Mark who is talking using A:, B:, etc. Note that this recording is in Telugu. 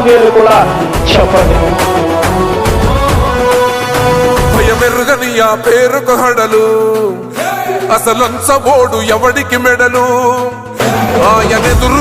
A: జరుగుతా కూడా చెప్పండి.
B: భయమెరుగని ఆ పేరుకు హడలు. అసలంచబోడు ఎవడికి మెడలు? ఆయనెదురు